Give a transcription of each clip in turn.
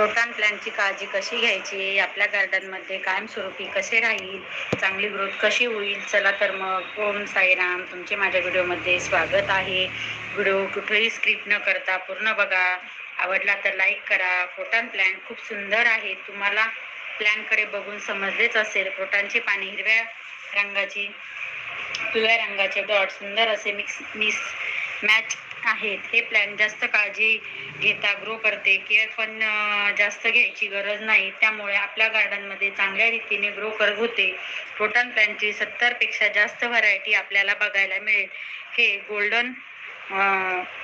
रोटान प्लॅनची काळजी कशी घ्यायची? आपल्या गार्डनमध्ये कायमस्वरूपी कसे राहील? चांगली ग्रोथ कशी होईल? चला तर मग ओम साईराम तुमचे माझ्या व्हिडिओमध्ये स्वागत आहे. व्हिडिओ कुठेही स्क्रिप्ट न करता पूर्ण बघा. आवडला तर लाईक करा. प्रोटान प्लॅन खूप सुंदर आहे. तुम्हाला प्लॅनकडे बघून समजलेच असेल. प्रोटानचे पाने हिरव्या रंगाची पिवळ्या रंगाचे डॉट सुंदर असे मिक्स मिस मॅच आहेत. हे प्लॅन जास्त काळजी घेता ग्रो करते. केअर पण जास्त घ्यायची गरज नाही. त्यामुळे आपल्या गार्डनमध्ये चांगल्या रीतीने ग्रो करत होते. रोटन प्लॅनची सत्तरपेक्षा जास्त व्हरायटी आपल्याला बघायला मिळेल. हे गोल्डन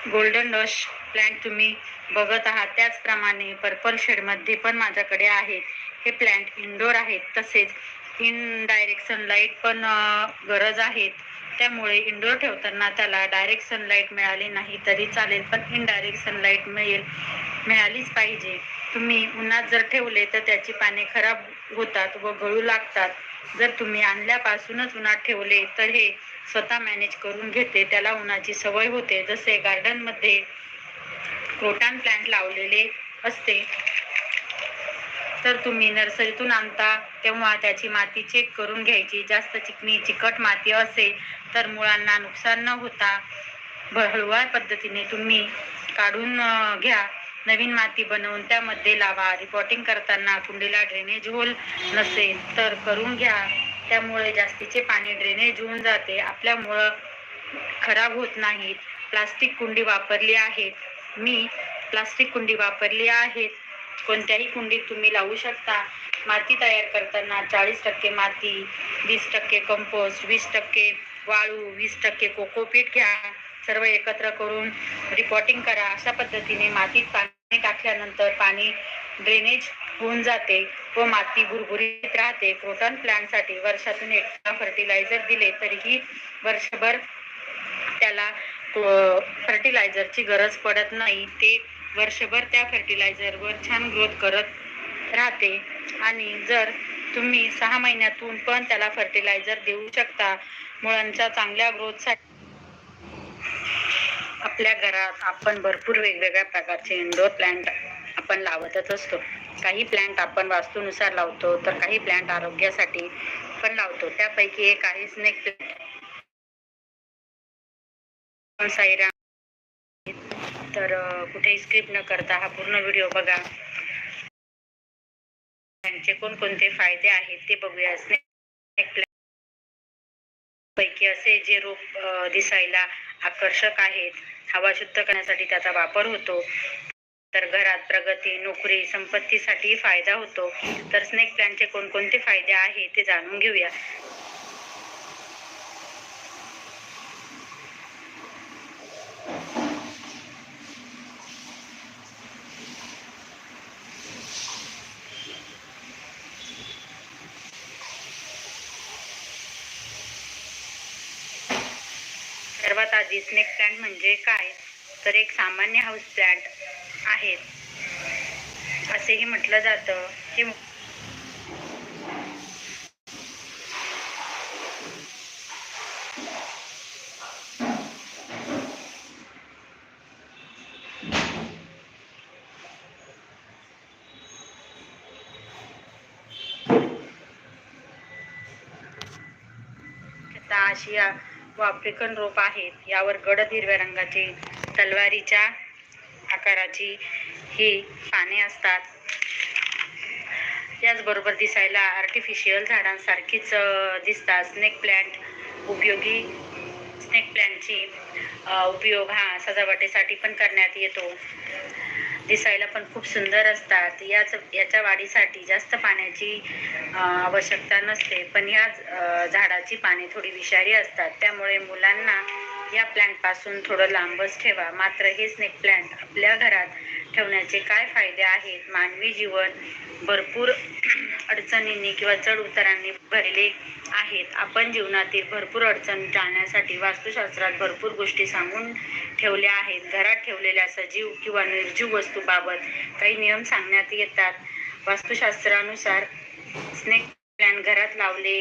गोल्डन रश प्लॅन्ट तुम्ही बघत आहात. त्याचप्रमाणे पर्पल शेडमध्ये पण माझ्याकडे आहेत हे प्लॅन्ट इनडोअर आहेत. तसेच इन डायरेक्ट सनलाईट पण गरज आहेत. त्यामुळे इंडोर ठेवताना त्याला डायरेक्ट सनलाईट मिळाली नाही तरी चालेल पण इनडायरेक्ट सनलाईट मिळेल मिळालीच पाहिजे. तुम्ही उन्हात जर ठेवले तर त्याची पाने खराब होतात व गळू लागतात. जर तुम्ही आणल्यापासूनच उन्हात ठेवले तर हे स्वतः मॅनेज करून घेते त्याला उन्हाची सवय होते. जसे गार्डनमध्ये क्रोटान प्लांट लावलेले असते तर तुम्ही नर्सरीतून आणता तेव्हा त्याची माती चेक करून घ्यायची. जास्त चिकणी चिकट माती असेल तर मुळांना नुकसान न होता हळूवार पद्धतीने तुम्ही काढून घ्या. नवीन माती बनवून त्यामध्ये लावा. रिपॉटिंग करताना कुंडीला ड्रेनेज होल नसेल तर करून घ्या. त्यामुळे जास्तीचे पाणी ड्रेनेज होऊन जाते. आपल्यामुळं खराब होत नाहीत. प्लास्टिक कुंडी वापरली आहेत. मी प्लास्टिक कुंडी वापरली आहेत. कोणत्याही कुंडीत तुम्ही लावू शकता. माती तयार करताना चाळीस टक्के माती वीस टक्के कंपोस्ट वीस टक्के वाळू वीस टक्के कोकोपीट घ्या. सर्व एकत्र करून रिपॉटिंग करा. अशा पद्धतीने मातीत पाणी टाकल्यानंतर पाणी ड्रेनेज होऊन जाते व माती भुरभुरीत राहते. क्रोटन प्लांटसाठी वर्षातून एकदा फर्टिलायझर दिले तरीही वर्षभर त्याला फर्टिलायझरची गरज पडत नाही. ते वर्षभर त्या फर्टिलायझरवर छान ग्रोथ करत राहते. आणि जर तुम्ही सहा महिन्यातून पण त्याला फर्टिलायझर देऊ शकता मुळांच्या चांगल्या ग्रोथसाठी आपल्या घरात आपण भरपूर वेगवेगळ्या प्रकारचे इंडोर प्लांट आपण लावतच असतो. काही प्लांट आपण वास्तूनुसार लावतो तर काही प्लांट आरोग्यासाठी पण लावतो. त्यापैकी एक आहे स्नेक प्लांट सायरा तर कुठेही स्किप न करता हा पूर्ण व्हिडिओ बघा. त्यांचे कोणकोणते फायदे आहेत ते बघूया. स्नेक पैकी असे जे रोप दिसायला आकर्षक आहेत हवा शुद्ध करण्यासाठी त्याचा वापर होतो. तर घरात प्रगती नोकरी संपत्तीसाठी फायदा होतो. तर स्नेक प्लॅनचे कोणकोणते फायदे आहेत ते जाणून घेऊया. सर्वात आधी स्नेक प्लांट म्हणजे काय? तर एक सामान्य हाऊस प्लांट आहेत असेही म्हटलं जातं. हे आशिया व आफ्रिकन रोप आहेत. यावर गडद हिरव्या रंगाची तलवारीच्या आकाराची ही पाने असतात. याचबरोबर दिसायला आर्टिफिशियल झाडांसारखीच दिसतात. स्नेक प्लॅन्ट उपयोगी स्नेक प्लॅन्टची उपयोग हा सजावटीसाठी पण करण्यात येतो. दिसायला पण खूप सुंदर असतात. याच याच्या वाढीसाठी जास्त पाण्याची आवश्यकता नसते. पण या झाडाची पाने थोडी विषारी असतात. त्यामुळे मुलांना या प्लांटपासून थोडं लांबच ठेवा. मात्र हे स्नेक प्लांट आपल्या घरात ठेवण्याचे काय फायदे आहेत? मानवी जीवन भरपूर अडचणींनी किंवा चढ उतारांनी भरले आहेत. आपण जीवनातील भरपूर अडचण टाळण्यासाठी वास्तुशास्त्रात भरपूर गोष्टी सांगून ठेवल्या आहेत. घरात ठेवलेल्या सजीव किंवा निर्जीव वस्तूबाबत काही नियम सांगण्यात येतात. वास्तुशास्त्रानुसार स्नेक प्लॅन घरात लावले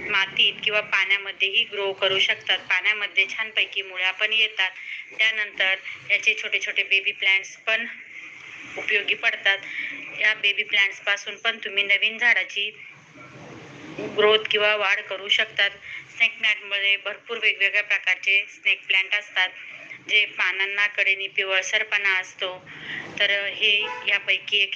मातीत किंवा पाण्यामध्येही ग्रो करू शकतात. पाण्यामध्ये छानपैकी मुळ्या पण येतात. त्यानंतर याचे छोटे छोटे बेबी प्लांट्स पण उपयोगी पडतात. या बेबी प्लांट्सपासून पण तुम्ही नवीन झाडाची ग्रोथ किंवा वाढ करू शकतात. स्नेक प्लांटमध्ये भरपूर वेगवेगळ्या प्रकारचे स्नेक प्लांट असतात. जे पानांना कडेने पिवळसरपणा असतो. तर हे यापैकी एक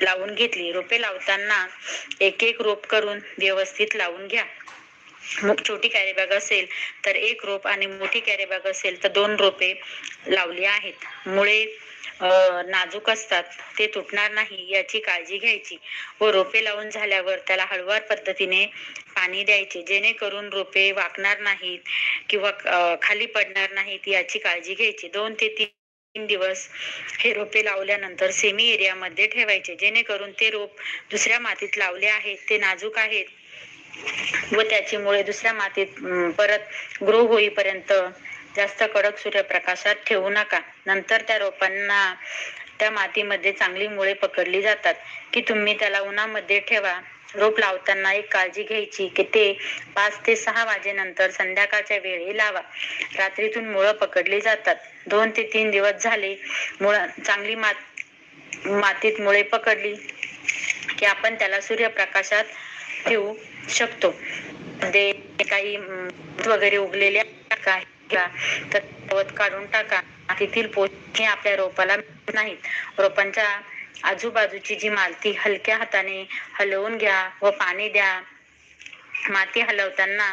लावून घेतली. रोपे लावताना एक एक रोप करून व्यवस्थित लावून घ्या. मग छोटी कॅरीबॅग असेल तर एक रोप आणि मोठी कॅरीबॅग असेल तर दोन रोपे लावली आहेत. मुळे नाजूक असतात. ते तुटणार नाही याची काळजी घ्यायची व रोपे लावून झाल्यावर त्याला हळुवार पद्धतीने पाणी द्यायचे. जेणेकरून रोपे वाकणार नाहीत किंवा खाली पडणार नाहीत याची काळजी घ्यायची. दोन ते तीन तीन दिवस हे रोपे लावल्यानंतर सेमी एरियामध्ये ठेवायचे जेणेकरून ते रोप दुसऱ्या मातीत लावले आहेत ते नाजूक आहेत. व त्याची मुळे दुसऱ्या मातीत परत ग्रो होईपर्यंत जास्त कडक सूर्यप्रकाशात ठेवू नका. नंतर त्या रोपांना त्या मातीमध्ये चांगली मुळे पकडली जातात. की तुम्ही त्याला उन्हामध्ये ठेवा. रोप लावताना एक काळजी घ्यायची की ते पाच ते सहा वाजेनंतर संध्याकाळच्या वेळी लावा. रात्रीतून मुळं पकडली जातात. दोन ते तीन दिवस झाले मुळ चांगली मात मातीत मुळे पकडली की आपण त्याला सूर्यप्रकाशात ठेवू शकतो. दे काही वगैरे उगलेल्या तर काढून टाका. तेथील पोषणे आपल्या रोपाला नाहीत. रोपांच्या आजूबाजूची जी माती हलक्या हाताने हलवून घ्या व पाणी द्या. माती हलवताना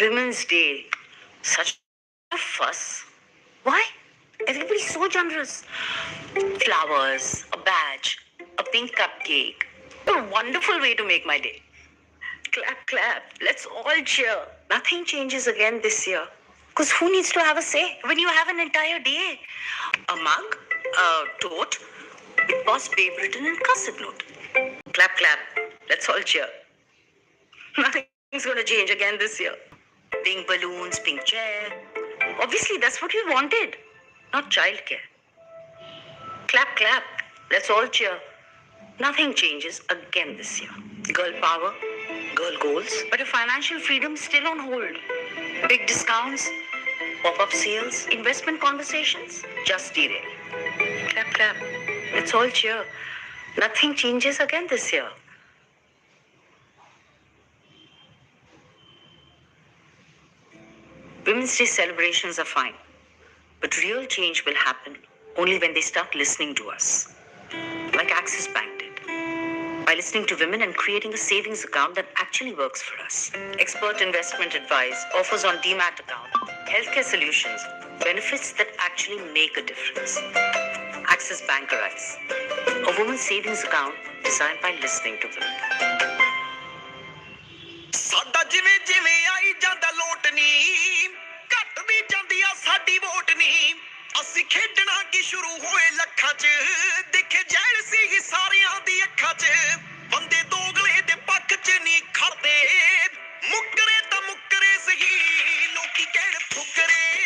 Women's Day. Such a fuss. Why? Everybody's so generous. Flowers, a badge, a pink cupcake. A wonderful way to make my day. Clap, clap. Let's all cheer. Nothing changes again this year. Because who needs to have a say when you have an entire day? A mug, a tote, with Boss Babe written in cursive note. Clap, clap. Let's all cheer. Nothing's gonna change again this year. Pink balloons, pink chair. Obviously, that's what we wanted, not childcare. Clap, clap. Let's all cheer. Nothing changes again this year. Girl power, girl goals, but your financial freedom still on hold. Big discounts, pop up sales, investment conversations, just derail. Clap, clap. Let's all cheer. Nothing changes again this year. Women's Day celebrations are fine, but real change will happen only when they start listening to us, like Axis Bank did, by listening to women and creating a savings account that actually works for us. Expert investment advice offers on DMAT account, healthcare solutions, benefits that actually make a difference. Axis Bankerize, a woman's savings account designed by listening to women. ਸਾਡਾ ਜਿਵੇਂ ਜਿਵੇਂ ਆਈ ਜਾਂਦਾ ਲੋਟ ਨੀ ਘਟਦੀ ਜਾਂਦੀ ਆ ਸਾਡੀ vote ਨੀ ਅਸੀਂ ਖੇਡਣਾ ਕੀ ਸ਼ੁਰੂ ਹੋਏ ਲੱਖਾਂ 'ਚ ਦੇਖੇ ਜ਼ਹਿਰ ਸੀ ਸਾਰਿਆਂ ਦੀ ਅੱਖਾਂ 'ਚ ਬੰਦੇ ਦੋਗਲੇ ਦੇ ਪੱਖ 'ਚ ਨਹੀਂ ਖੜਦੇ ਮੁੱਕਰੇ ਤਾਂ ਮੁੱਕਰੇ ਸਹੀ ਲੋਕੀ ਕਹਿਣ ਫੁਕਰੇ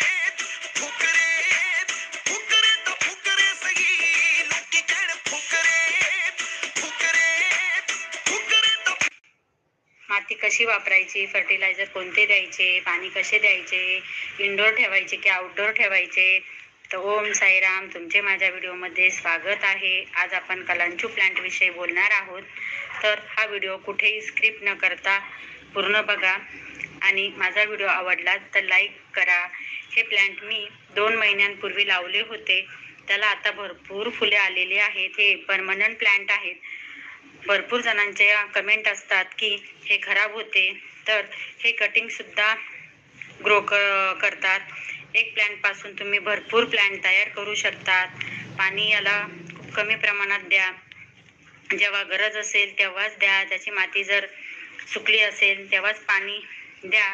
ਫੁਕਰੇ ਫੁਕਰੇ ਤਾਂ ਫੁਕਰੇ ਸਹੀ ਲੋਕੀ ਕਹਿਣ ਫੁਕਰੇ ਫੁਕਰੇ फुकरे तर माती कशी वापरायची फर्टिलायझर कोणते द्यायचे पाणी कसे द्यायचे इनडोअर ठेवायचे की आउटडोअर ठेवायचे. तर ओम साईराम तुमचे माझ्या व्हिडिओमध्ये स्वागत आहे. आज आपण कलांचू प्लांटविषयी बोलणार आहोत. तर हा व्हिडिओ कुठेही स्क्रिप्ट न करता पूर्ण बघा. आणि माझा व्हिडिओ आवडला तर लाईक करा. हे प्लांट मी दोन महिन्यांपूर्वी लावले होते. त्याला आता भरपूर फुले आलेली आहेत. हे परमनंट प्लांट आहेत. भरपूर जणांच्या कमेंट असतात की हे खराब होते. तर हे कटिंगसुद्धा ग्रो क करतात. एक प्लॅन्टपासून तुम्ही भरपूर प्लॅन्ट तयार करू शकतात. पाणी याला खूप कमी प्रमाणात द्या. जेव्हा गरज असेल तेव्हाच द्या. त्याची माती जर सुकली असेल तेव्हाच पाणी द्या.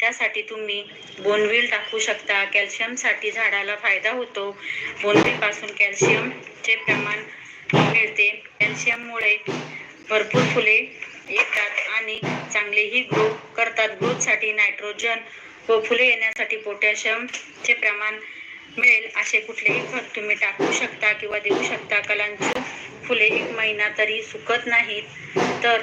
त्यासाठी तुम्ही बोनविल टाकू शकता. कॅल्शियमसाठी झाडाला फायदा होतो. बोनविलपासून कॅल्शियमचे प्रमाण मिळते. कॅल्शियममुळे भरपूर फुले येतात आणि चांगलेही ग्रो करतात. ग्रोथसाठी नायट्रोजन व फुले येण्यासाठी पोटॅशियमचे प्रमाण मिळेल असे कुठलेही खत तुम्ही टाकू शकता किंवा देऊ शकता. कलांची फुले एक महिना तरी सुकत नाहीत. तर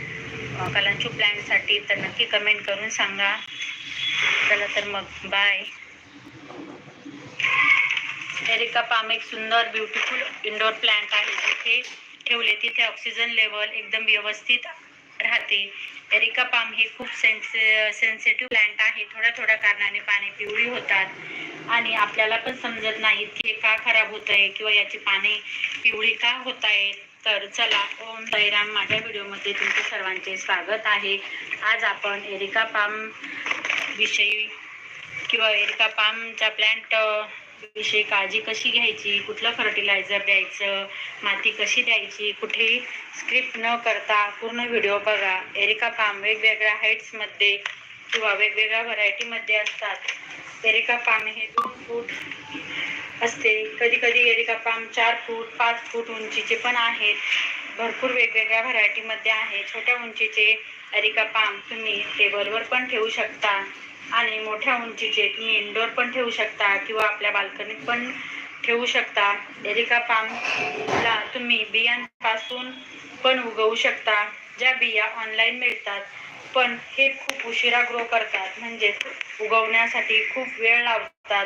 कलांचू प्लॅनसाठी तर नक्की कमेंट करून सांगा. चला तर मग बाय एरिका पाम एक सुंदर ब्युटिफुल इंडोर प्लांट आहे. जिथे ठेवले तिथे ऑक्सिजन लेवल एकदम व्यवस्थित राहते. एरिका पाम हे खूप सेन्स सेन्सिटिव्ह प्लांट आहे. थोड्या थोड्या कारणाने पाने पिवळी होतात. आणि आपल्याला पण समजत नाही की का खराब होत आहे किंवा याची पाने पिवळी का होत आहेत तर चला ओम साईराम. माझ्या व्हिडिओमध्ये तुमचे सर्वांचे स्वागत आहे. आज आपण एरिका पाम विषयी किंवा एरिका पामच्या प्लॅन्ट विषयी काळजी कशी घ्यायची कुठलं फर्टिलायझर द्यायचं माती कशी द्यायची कुठेही स्क्रिप्ट न करता पूर्ण व्हिडिओ बघा. एरिका पाम वेगवेगळ्या हाईट्समध्ये किंवा वेगवेगळ्या व्हरायटीमध्ये असतात. एरिका पाम हे दोन फूट असते. कधी कधी एरिका पाम चार फूट पाच फूट उंचीचे पण आहेत. भरपूर वेगवेगळ्या व्हरायटीमध्ये आहे. छोट्या उंचीचे एरिका पाम तुम्ही टेबलवर पण ठेवू शकता. आणि मोठ्या उंचीचे तुम्ही इंडोर पण ठेवू शकता किंवा आपल्या बाल्कनीत पण ठेवू शकता. एरिका पामला तुम्ही बियांपासून पण उगवू शकता. ज्या बिया ऑनलाईन मिळतात. पण हे खूप उशिरा ग्रो करतात. म्हणजे उगवण्यासाठी खूप वेळ लावतात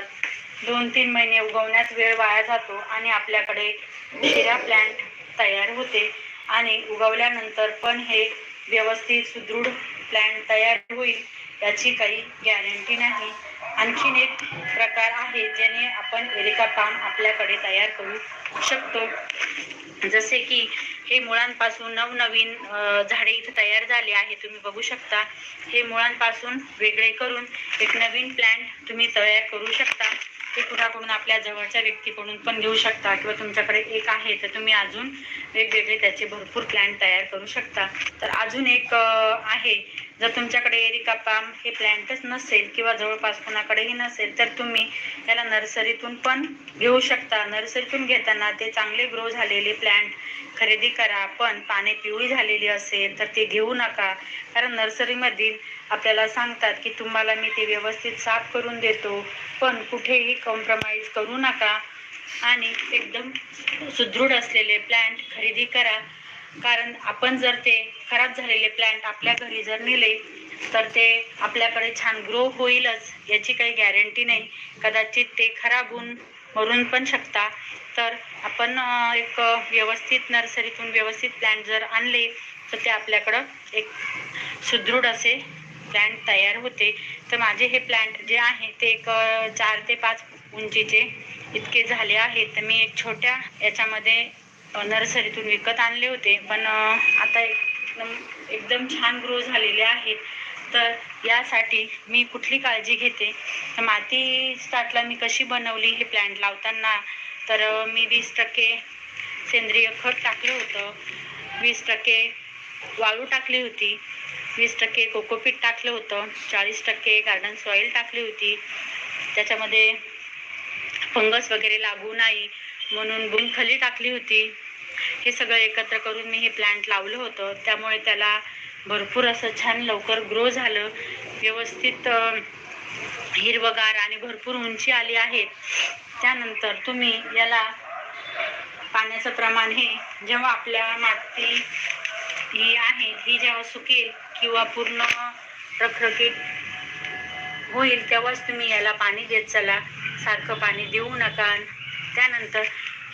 दोन तीन महिने उगवण्यात वेळ वाया जातो आणि आपल्याकडे उशिरा प्लॅन्ट तयार होते आणि उगवल्यानंतर पण हे व्यवस्थित सुदृढ प्लॅन्ट तयार होईल याची काही गॅरंटी नाही. आणखीन एक प्रकार आहे ज्याने आपण एरिका पाम आपल्याकडे तयार करू शकतो. जसे की हे मुळांपासून नवनवीन झाडे इथे तयार झाले आहे तुम्ही बघू शकता. हे मुळांपासून वेगळे करून एक नवीन प्लॅन्ट तुम्ही तयार करू शकता. ते कुणाकडून? आपल्या जवळच्या व्यक्तीकडून पण घेऊ शकता किंवा तुमच्याकडे एक आहे तर तुम्ही अजून वेगवेगळे त्याचे भरपूर प्लॅन्ट तयार करू शकता. तर अजून एक आहे. जर तुमच्याकडे एरिका पाम हे प्लॅन्टच नसेल किंवा जवळपास कोणाकडेही नसेल तर तुम्ही त्याला नर्सरीतून पण घेऊ शकता. नर्सरीतून घेताना ते चांगले ग्रो झालेले प्लॅन्ट खरेदी करा. पण पाने पिवळी झालेली असेल तर ते घेऊ नका. कारण नर्सरीमधील आपल्याला सांगतात की तुम्हाला मी ते व्यवस्थित साफ करून देतो पण कुठेही कॉम्प्रमाइज करू नका. आणि एकदम सुदृढ असलेले प्लॅन्ट खरेदी करा. कारण आपण जर ते खराब झालेले प्लॅन्ट आपल्या घरी जर नेले तर ते आपल्याकडे छान ग्रो होईलच याची काही गॅरंटी नाही. कदाचित ते खराब होऊन मरून पण शकता. तर आपण एक व्यवस्थित नर्सरीतून व्यवस्थित प्लॅन्ट जर आणले तर ते आपल्याकडं एक सुदृढ असे प्लॅन्ट तयार होते. तर माझे हे प्लॅन्ट जे आहे ते एक चार ते पाच उंचीचे इतके झाले आहेत. तर मी एक छोट्या याच्यामध्ये नर्सरीतून विकत आणले होते. पण आता एकदम एकदम छान ग्रो झालेले आहेत. तर यासाठी मी कुठली काळजी घेते? तर माती स्टार्टला मी कशी बनवली हे प्लॅन्ट लावताना तर मी वीस टक्के सेंद्रिय खत टाकलं होतं. वीस टक्के वाळू टाकली होती. वीस टक्के कोकोपीट टाकलं होतं. चाळीस टक्के गार्डन सॉईल टाकली होती. त्याच्यामध्ये फंगस वगैरे लागू नाही. म्हणून बुंगखली टाकली होती. हे सगळं एकत्र करून मी हे प्लांट लावलं होतं. त्यामुळे त्याला भरपूर असं छान लवकर ग्रो झालं. व्यवस्थित हिरवगार आणि भरपूर उंची आली आहे. त्यानंतर तुम्ही याला पाण्याचं प्रमाण हे जेव्हा आपल्या माती ही आहे ही जेव्हा सुकेल किंवा पूर्ण रखरखीत होईल तेव्हाच तुम्ही याला पाणी देत चला. सारखं पाणी देऊ नका. त्यानंतर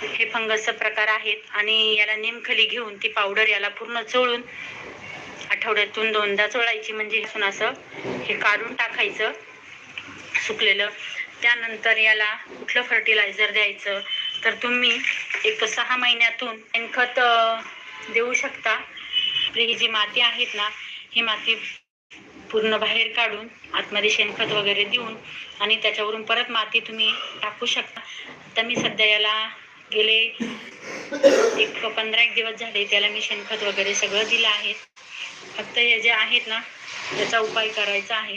हे फंगसचा प्रकार आहेत आणि याला निमखली घेऊन ती पावडर याला पूर्ण चोळून आठवड्यातून दोनदा चोळायची. म्हणजे असून असं हे काढून टाकायचं सुकलेलं. त्यानंतर याला कुठलं फर्टिलायझर द्यायचं? तर तुम्ही एक सहा महिन्यातून शेणखत देऊ शकता. आपली ही जी माती आहेत ना ही माती पूर्ण बाहेर काढून आतमध्ये शेणखत वगैरे देऊन आणि त्याच्यावरून परत माती तुम्ही टाकू शकता. तर मी सध्या याला गेले. एक पंधरा एक दिवस झाले त्याला मी शेणखत वगैरे सगळं दिलं आहे. फक्त हे जे आहेत ना त्याचा उपाय करायचा आहे.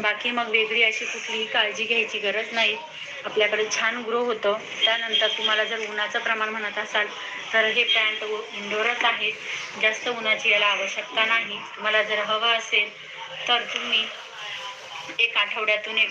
बाकी मग वेगळी अशी कुठलीही काळजी घ्यायची गरज नाही. आपल्याकडे छान ग्रो होतं. त्यानंतर तुम्हाला जर उन्हाचं प्रमाण म्हणत असाल तर हे पॅन्ट इंडोरच आहे जास्त उन्हाची याला आवश्यकता नाही. तुम्हाला जर हवं असेल तर तुम्ही एक आठवड्यातून एक